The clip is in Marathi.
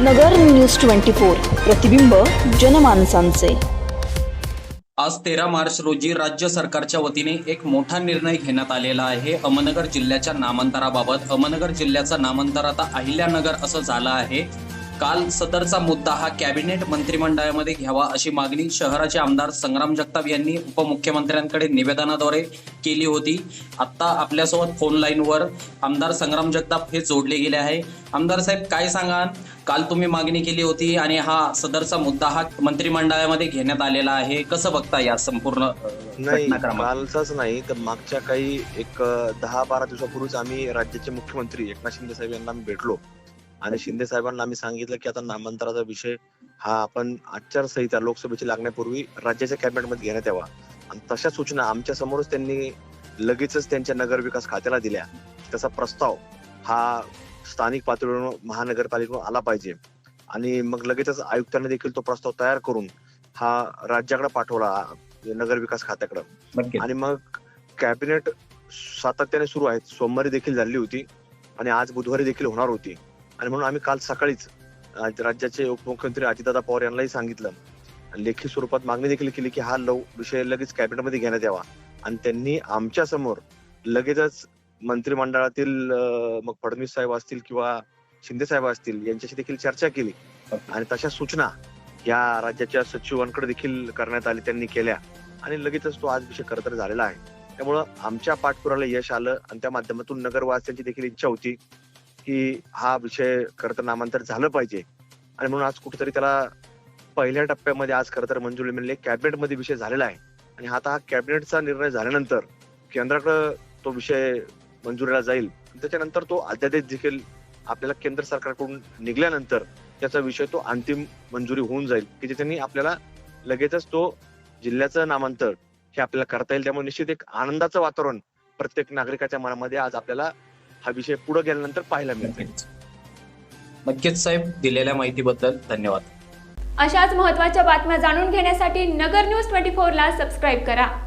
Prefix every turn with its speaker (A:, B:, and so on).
A: नगर न्यूज ट्वेंटी फोर प्रतिबिंब जनमानसांचे.
B: आज तेरा मार्च रोजी राज्य सरकारच्या वतीने एक मोठा निर्णय घेण्यात आलेला आहे. अहमदनगर जिल्ह्याच्या नामांतराबाबत अहमदनगर जिल्ह्याचं नामांतर आता अहिल्यानगर असं झालं आहे. काल सदरचा मुद्दा हा कॅबिनेट मंत्रिमंडळामध्ये घ्यावा अशी मागणी शहराचे आमदार संग्राम जगताप यांनी उपमुख्यमंत्र्यांकडे निवेदनाद्वारे केली होती. आत्ता आपल्यासोबत फोन लाईनवर आमदार संग्राम जगताप हे जोडले गेले आहे. आमदार साहेब काय सांगाल काल तुम्ही मागणी केली होती आणि हा सदरचा मुद्दा हा मंत्रिमंडळामध्ये घेण्यात आलेला आहे. कसं बघता या संपूर्ण
C: नाही कालचाच नाही तर मागच्या काही एक दहा बारा दिवसापूर्वीच आम्ही राज्याचे मुख्यमंत्री एकनाथ शिंदे साहेब यांना भेटलो. आणि शिंदे साहेबांना आम्ही सांगितलं की आता नामांतराचा विषय हा आपण आचारसंहिता लोकसभेची लागण्यापूर्वी राज्याच्या कॅबिनेटमध्ये घेण्यात यावा. आणि तशा सूचना आमच्या समोरच त्यांनी लगेचच त्यांच्या नगर विकास खात्याला दिल्या. त्याचा प्रस्ताव हा स्थानिक पातळीवरून महानगरपालिकेकडून आला पाहिजे. आणि मग लगेचच आयुक्तांनी देखील तो प्रस्ताव तयार करून हा राज्याकडे पाठवला नगर विकास खात्याकडे. आणि मग कॅबिनेट सातत्याने सुरू आहेत. सोमवारी देखील झाली होती आणि आज बुधवारी देखील होणार होती. आणि म्हणून आम्ही काल सकाळीच राज्याचे उपमुख्यमंत्री अजितदादा पवार यांनाही सांगितलं. लेखी स्वरूपात मागणी देखील केली की हा लव विषय लगेच कॅबिनेटमध्ये घेण्यात यावा. आणि त्यांनी आमच्यासमोर लगेचच मंत्रिमंडळातील मग फडणवीस साहेब असतील किंवा शिंदे साहेब असतील यांच्याशी देखील चर्चा केली. आणि तशा सूचना या राज्याच्या सचिवांकडे देखील करण्यात आली त्यांनी केल्या. आणि लगेचच तो आज विषय खरं तर झालेला आहे. त्यामुळं आमच्या पाठपुराला यश आलं आणि त्या माध्यमातून नगरवासियांची देखील इच्छा होती. की हा विषय खरं तर नामांतर झालं पाहिजे. आणि म्हणून आज कुठेतरी त्याला पहिल्या टप्प्यामध्ये आज खरं तर मंजुरी मिळाली. कॅबिनेटमध्ये विषय झालेला आहे. आणि आता हा कॅबिनेटचा निर्णय झाल्यानंतर केंद्राकडे तो विषय मंजुरीला जाईल. त्याच्यानंतर तो अध्यादेश देखील आपल्याला केंद्र सरकारकडून निघाल्यानंतर त्याचा विषय तो अंतिम मंजुरी होऊन जाईल. की ज्याच्यानी आपल्याला लगेचच तो जिल्ह्याचं नामांतर हे आपल्याला करता येईल. त्यामुळे निश्चित एक आनंदाचं वातावरण प्रत्येक नागरिकाच्या मनामध्ये आज आपल्याला हा विषय पुढे गेल्यानंतर पाहायला मिळते.
B: नक्कीच. साहेब दिलेल्या माहितीबद्दल धन्यवाद.
D: अशाच महत्त्वाच्या बातम्या जाणून घेण्यासाठी नगर न्यूज ट्वेंटी फोरला सबस्क्राईब करा.